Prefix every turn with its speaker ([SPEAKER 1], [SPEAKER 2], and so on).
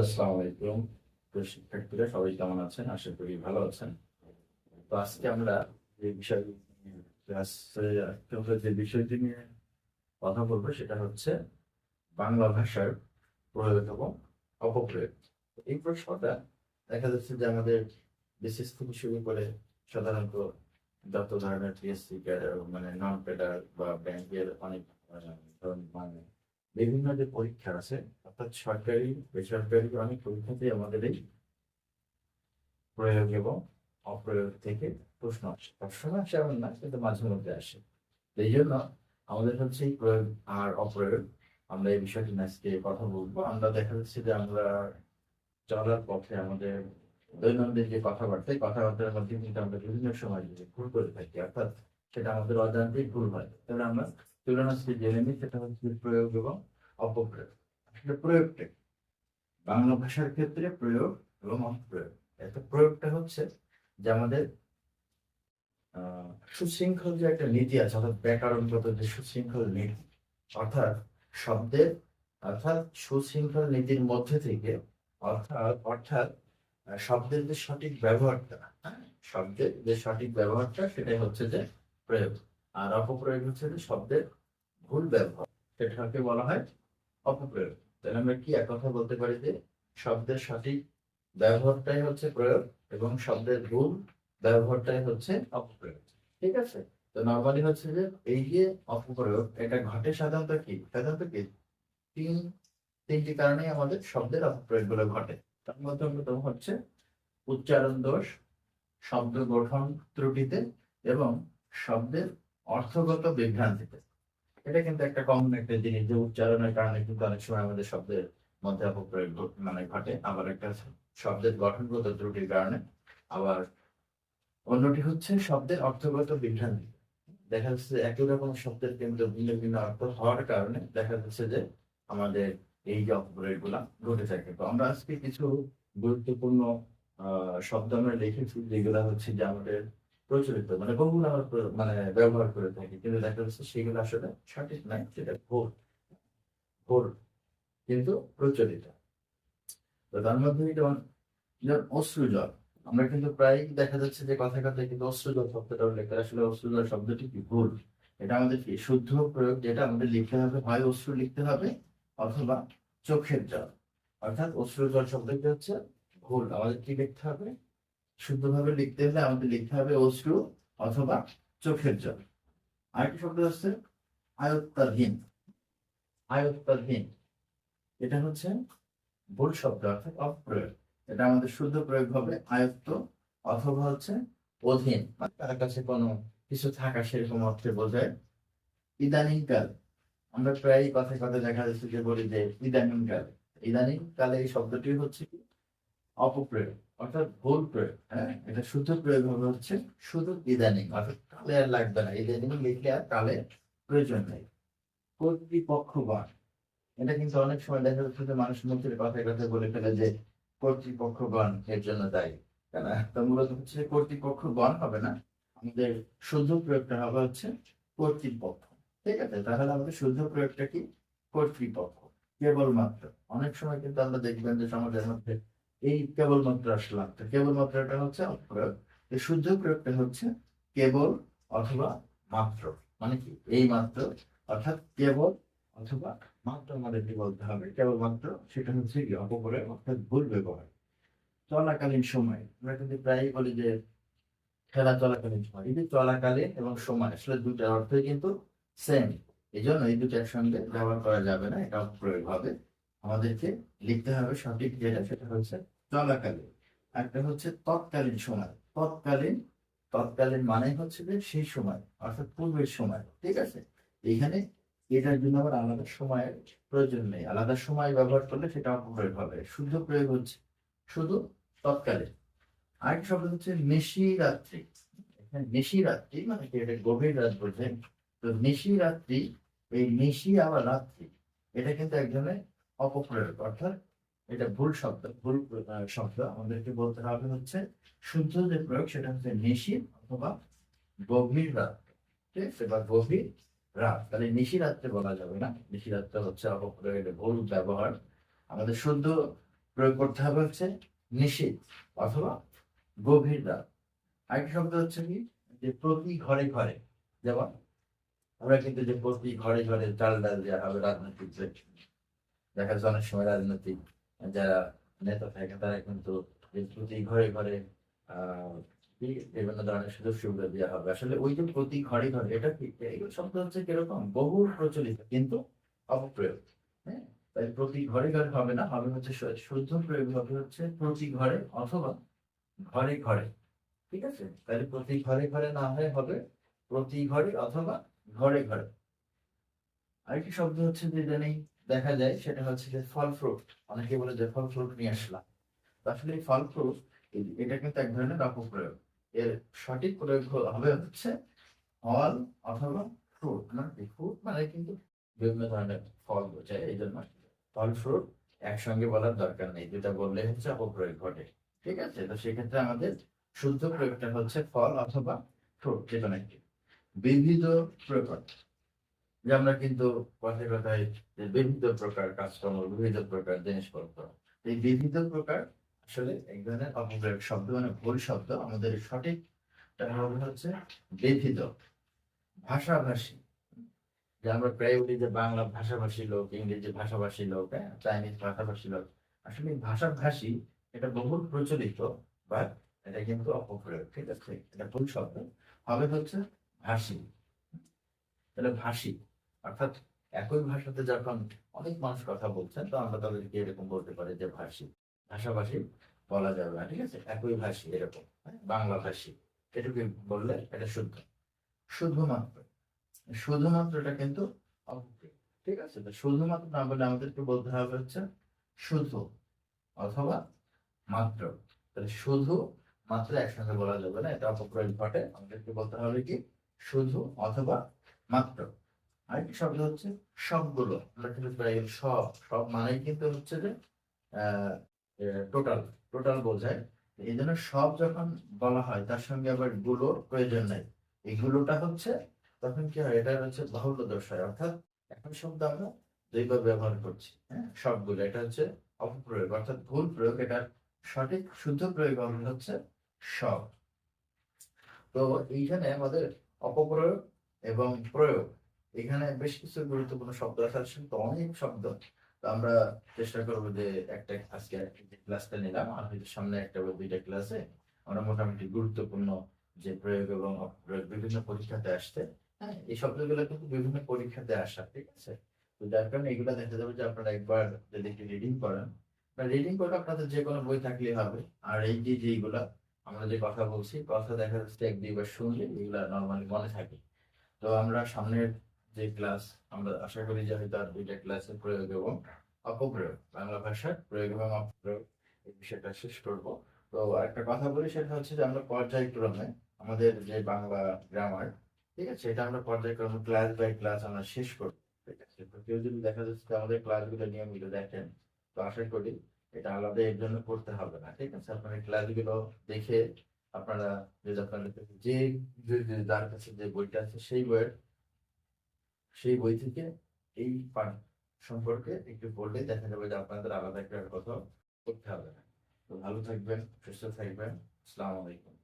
[SPEAKER 1] আসসালামু আলাইকুম। শিক্ষার্থীরা সবাই কেমন আছেন? আশা করি ভালো আছেন। তো আজকে আমরা যে বিষয় যে বিষয়টি নিয়ে কথা বলব সেটা হচ্ছে বাংলা ভাষার প্রয়োগ এবং অপপ্রয়োগ। এই প্রশ্নটা দেখা যাচ্ছে যে আমাদের বিশেষ থেকে শুরু করে সাধারণত যত ধরনের পিএসসি মানে নন পেডার বা ব্যাংকের অনেক ধরনের মানে বিভিন্ন যে পরীক্ষা আছে, অর্থাৎ সরকারি, বেসরকারি অনেক পরীক্ষাতেই আমাদের এই প্রয়োগ এবং অপ্রয়োগ থেকে প্রশ্ন আসে। সবসময় আসে এমন না, কিন্তু মাঝে মধ্যে আসে। এই জন্য আমাদের হচ্ছে এই প্রয়োগ আর অপ্রয়োগ, আমরা এই বিষয়টি আজকে কথা বলব। আমরা দেখা যাচ্ছে যে আমরা চলার পথে আমাদের দৈনন্দিন যে কথাবার্তা, এই কথাবার্তার মধ্যে কিন্তু আমরা বিভিন্ন সময় যে ভুল করে থাকি, অর্থাৎ সেটা আমাদের অজান্তেই ভুল হয়, তাহলে আমরা তুলনা সেটা হচ্ছে প্রয়োগ এবং অপপ্রয়োগ। আসলে প্রয়োগটা বাংলা ভাষার ক্ষেত্রে প্রয়োগ এবং অপপ্রয়োগ একটা প্রয়োগটা হচ্ছে যে আমাদের সুশৃঙ্খল যে একটা নীতি আছে অর্থাৎ ব্যাকরণগত যে সুশৃঙ্খল নীতি অর্থাৎ শব্দের অর্থাৎ সুশৃঙ্খল নীতির মধ্যে থেকে অর্থাৎ অর্থাৎ শব্দের যে সঠিক ব্যবহারটা হ্যাঁ, শব্দের যে সঠিক ব্যবহারটা সেটাই হচ্ছে যে প্রয়োগ। আর অপপ্রয়োগ হচ্ছে যে শব্দের ভুল ব্যবহার সেটাকে বলা হয় অপপ্রয়োগ। তাহলে আমরা কি এক কথা বলতে পারি যে শব্দের সঠিক ব্যবহারটাই হচ্ছে প্রয়োগ এবং শব্দের ভুল ব্যবহারটাই হচ্ছে অপপ্রয়োগ। ঠিক আছে? তো নর্মালি হচ্ছে যে এই যে অপপ্রয়োগ, এটা ঘটে সাধারণত কি? সাধারণত কি? তিন, তিনটি কারণেই আমাদের শব্দের অপপ্রয়োগগুলো ঘটে। তার মধ্যে অন্যতম হচ্ছে উচ্চারণ দোষ, শব্দ গঠন ত্রুটিতে এবং শব্দের অর্থগত বিভ্রান্তিতে। এটা কিন্তু একটা কমন একটা জিনিস যে উচ্চারণের কারণে কিন্তু অনেক সময় আমাদের শব্দের মধ্যে অপপ্রয়োগ মানে ঘটে। আবার একটা শব্দের গঠনগত ত্রুটির কারণে। আবার অন্যটি হচ্ছে শব্দের অর্থগত বিভ্রান্তি। দেখা যাচ্ছে একই রকম শব্দের কিন্তু ভিন্ন ভিন্ন অর্থ হওয়ার কারণে দেখা যাচ্ছে যে আমাদের এই যে অপপ্রয়োগগুলা ঘটে থাকে। তো আমরা আজকে কিছু গুরুত্বপূর্ণ, আহ, শব্দ আমরা লিখেছি যেগুলা হচ্ছে যে আমাদের প্রচলিত মানে বহুল আমরা মানে ব্যবহার করে থাকি। কিন্তু দেখা যাচ্ছে সেগুলো আসলে সঠিক নয় সেটা ভুল ভুল কিন্তু প্রচলিত। তো তার মধ্যে যেমন যেমন অশ্রুজল আমরা কিন্তু প্রায় দেখা যাচ্ছে যে কথায় কথায় কিন্তু অশ্রুজল শব্দটা উল্লেখ করে। আসলে অশ্রুজল শব্দটি কি ভুল এটা আমাদের কি শুদ্ধ প্রয়োগ যেটা আমাদের লিখতে হবে? হয় অশ্রু লিখতে হবে অথবা চোখের জল। অর্থাৎ অশ্রুজল শব্দটি হচ্ছে ভুল আমাদের কি লিখতে হবে? শুদ্ধভাবে লিখতে হলে আমাদের লিখতে হবে অশ্রু অথবা চোখের জল। আরেকটি শব্দ হচ্ছে আয়ত্তাধীন। আয়ত্তাধীন। এটা হচ্ছে ভুল শব্দ অর্থাৎ অপ্রয়োগ। এটা আমাদের শুদ্ধ প্রয়োগ হবে আয়ত্ত অথবা হচ্ছে অধীন। তার কাছে কোনো কিছু থাকা সেরকম অর্থে বোঝায়। ইদানিং কাল আমরা প্রায় কথায় কথায় দেখা যাচ্ছে যে বলি যে ইদানিং কাল ইদানিং কালে এই শব্দটি হচ্ছে কি? অপপ্রয়োগ। অর্থাৎ ভুল প্রয়োগ হ্যাঁ? এটা শুদ্ধ প্রয়োগ হবে হচ্ছে শুধু ইদানিং, অর্থাৎ কালে আর লাগবে না। ইদানিং লিখলে আর কালে প্রয়োজন নেই। কর্তৃপক্ষগণ, এটা কিন্তু অনেক সময় দেখা যাচ্ছে যে মানুষ মুখের কথায় কথায় বলে ফেলে যে কর্তৃপক্ষগণ এর জন্য দায়ী কেন তো মূলত হচ্ছে কর্তৃপক্ষগণ হবে না, আমাদের শুদ্ধ প্রয়োগটা হবে হচ্ছে কর্তৃপক্ষ। ঠিক আছে? তাহলে আমাদের শুদ্ধ প্রয়োগটা কি? কর্তৃপক্ষ, কেবলমাত্র। অনেক সময় কিন্তু আমরা দেখবেন যে সমাজের মধ্যে এই কেবলমাত্র আসলাম তো কেবলমাত্রটা হচ্ছে অপ্রয়োগ। শুদ্ধ প্রয়োগটা হচ্ছে কেবল অথবা মাত্র। মানে কি? এই মাত্র, অর্থাৎ কেবল অথবা মাত্র আমাদেরকে বলতে হবে? কেবলমাত্র সেটা হচ্ছে কি? অপপ্রয়োগ অর্থাৎ ভুল ব্যবহার। চলাকালীন সময়। আমরা কিন্তু প্রায়ই বলি যে খেলা চলাকালীন সময়। এই চলাকালীন এবং সময়, আসলে দুটার অর্থই কিন্তু সেম এই জন্য এই দুটার সঙ্গে ব্যবহার করা যাবে না, এটা প্রয়োগ হবে। আমাদেরকে লিখতে হবে সঠিক যেটা, সেটা হচ্ছে চলাকালীন। একটা হচ্ছে তৎকালীন সময়। তৎকালীন তৎকালীন মানে হচ্ছে যে সেই সময়, অর্থাৎ পূর্বের সময়, ঠিক আছে? এখানে এটার জন্য আবার আলাদা সময়ের প্রয়োজন নেই। আলাদা সময় ব্যবহার করলে সেটা অপপ্রয়োগ হবে। শুদ্ধ প্রয়োগ হচ্ছে শুধু তৎকালীন। আরেকটা শব্দ হচ্ছে নিশি রাত্রি এখানে রাত্রি মানে কি? এটা গভীর রাত বোঝেন তো নিশি রাত্রি এই নিশি আবার রাত্রি, এটা কিন্তু এক ধরনের অপপ্রয়োগ। অর্থাৎ এটা ভুল শব্দ ভুল শব্দ। আমাদেরকে বলতে হবে হচ্ছে, শুদ্ধ যে প্রয়োগ, সেটা হচ্ছে নিশি অথবা গভীর রাত ঠিক আছে? বা গভীর রাত। তাহলে নিশি রাত্রে বলা যাবে না। নিশি রাত্রে হচ্ছে অপপ্রয়োগের ভুল ব্যবহার। আমাদের শুদ্ধ প্রয়োগ করতে হবে হচ্ছে নিষিদ্ধ অথবা গভীর রাত। আরেকটা শব্দ হচ্ছে কি? যে প্রতি ঘরে ঘরে। যেমন আমরা কিন্তু যে প্রতি ঘরে ঘরে চাল ডাল দেওয়া হবে রাজনৈতিক দেখা যাচ্ছে অনেক সময় রাজনৈতিক যারা নেতা থাকে, তারা কিন্তু প্রতি ঘরে ঘরে বিভিন্ন ধরনের সুযোগ সুবিধা দেওয়া হবে। আসলে ওই যে প্রতি ঘরে ঘরে, এটা এগুলো শব্দ হচ্ছে কীরকম? বহু প্রচলিত, কিন্তু অপপ্রয়োগ হ্যাঁ? তাই প্রতি ঘরে ঘরে হবে না, হবে হচ্ছে শুদ্ধ প্রয়োগ হবে হচ্ছে প্রতি ঘরে অথবা ঘরে ঘরে, ঠিক আছে? তাহলে প্রতি ঘরে ঘরে না হয়, হবে প্রতি ঘরে অথবা ঘরে ঘরে। আরেকটি শব্দ হচ্ছে যে ইদানিং দেখা যায় সেটা হচ্ছে যে ফল ফ্রুট। অনেকে বলে যে ফল ফ্রুট নিয়ে আসলাম। আসলে ফল ফ্রুট এটা কিন্তু এক ধরনের অপপ্রয়োগ এর সঠিক প্রয়োগ হবে হচ্ছে ফল অথবা ফ্রুট। মানে ফ্রুট মানে কিন্তু বিভিন্ন ধরনের ফল বোঝায়, এই জন্য ফল ফ্রুট একসঙ্গে বলার দরকার নেই। যেটা বললে হচ্ছে অপপ্রয়োগ ঘটে। ঠিক আছে? তো সেক্ষেত্রে আমাদের শুদ্ধ প্রয়োগটা হচ্ছে ফল অথবা ফ্রুট যে কোনো একটি। বিবিধ প্রকার যে আমরা কিন্তু কথায় কথায় বিবিধ প্রকার কাজকর্ম বিভিন্ন প্রকার জিনিসপত্র, এই বিবিধ প্রকার আসলে এক ধরনের অপপ্রয়োগ শব্দ মানে ভুল শব্দ আমাদের সঠিক হচ্ছে বিবিধ, ভাষাভাষী। যে আমরা প্রায় বলি যে বাংলা ভাষাভাষী লোক, ইংরেজি ভাষাভাষী লোক হ্যাঁ চাইনিজ ভাষাভাষী লোক, আসলে এই ভাষাভাষী এটা বহুল প্রচলিত বা এটা কিন্তু অপপ্রয়োগ, ঠিক আছে? এটা ভুল শব্দ। হবে হচ্ছে ভাষী। তাহলে ভাষী। অর্থাৎ একই ভাষাতে যখন অনেক মানুষ কথা বলছেন, তো আমরা তাদেরকে এরকম বলতে পারি যে ভাষী। ভাষাভাষী বলা যাবে না, ঠিক আছে? একই ভাষী, এরকম হ্যাঁ? বাংলা ভাষী। এটুকু বললে এটা শুদ্ধ। শুধুমাত্র। শুধুমাত্র এটা কিন্তু ঠিক আছে? তো শুধুমাত্র না বলে আমাদেরকে বলতে হবে হচ্ছে শুধু অথবা মাত্র। তাহলে শুধু মাত্র একসঙ্গে বলা যাবে না, এটা অপপ্রয়োগ ঘটে। আমাদেরকে বলতে হবে কি? শুধু অথবা মাত্র। আরেকটি শব্দ হচ্ছে সবগুলো। আমরা প্রায় সব সব মানেই কিন্তু হচ্ছে যে টোটাল টোটাল বোঝায়। এই জন্য সব যখন বলা হয়, তার সঙ্গে আবারগুলো প্রয়োজন নাই। এই গুলোটা হচ্ছে, তখন কি হয়, এটা হচ্ছে বাহুল্য দোষ অর্থাৎ এখন শব্দ আমরা দুইবার ব্যবহার করছি হ্যাঁ? সবগুলো, এটা হচ্ছে অপপ্রয়োগ, অর্থাৎ ভুল প্রয়োগ, এটার সঠিক শুদ্ধ প্রয়োগ হচ্ছে সব। তো এইখানে আমাদের অপপ্রয়োগ এবং প্রয়োগ এখানে বেশ কিছু গুরুত্বপূর্ণ শব্দ আছে, তো অনেক শব্দ। তো আমরা চেষ্টা করব যে একটা আজকে যে ক্লাসটা নিলাম, আর হয়তো সামনে একটা বা দুইটা ক্লাসে আমরা মোটামুটি গুরুত্বপূর্ণ যে প্রয়োগ এবং অপ্রয়োগ বিভিন্ন পরীক্ষাতে আসতে হ্যাঁ এই শব্দগুলো কিন্তু বিভিন্ন পরীক্ষাতে আসা, ঠিক আছে? তো যার কারণে এগুলো দেখা যাবে যে আপনারা একবার যদি একটু রিডিং করেন রিডিং করলে আপনাদের যে কোনো বই থাকলেই হবে, আর এই যে যেগুলা আমরা যে কথা বলছি, কথা দেখা যাচ্ছে এক দুইবার শুনলে এগুলা নর্মালি মনে থাকে। তো আমরা সামনের যে ক্লাস আমরা আশা করি যে হয়তো আর দুইটা ক্লাসের প্রয়োগ এবং অপপ্রয়োগ, বাংলা ভাষার প্রয়োগ এবং অপপ্রয়োগ এই বিষয়টা শেষ করব। তো একটা কথা বলি, সেটা হচ্ছে যে আমরা পর্যায়ক্রমে আমাদের যে বাংলা গ্রামার ঠিক আছে, এটা আমরা পর্যায়ক্রমে ক্লাস বাই ক্লাস আমরা শেষ করব, ঠিক আছে। তো কেউ যদি দেখা যাচ্ছে আমাদের ক্লাসগুলো নিয়মিত দেখেন, তো আশা করি এটা আলাদা এর জন্য করতে হবে না, ঠিক আছে। আপনারা ক্লাসগুলো দেখে আপনারা আপনাদের যে যে- যে- যার কাছে যে বইটা আছে, সেই বইয়ের সেই বই থেকে এই পাঠ সম্পর্কে একটু বললে দেখা যাবে যে আপনাদের আলাদা একটা কথা করতে হবে না। তো ভালো থাকবেন, সুস্থ থাকবেন। আসসালামু আলাইকুম।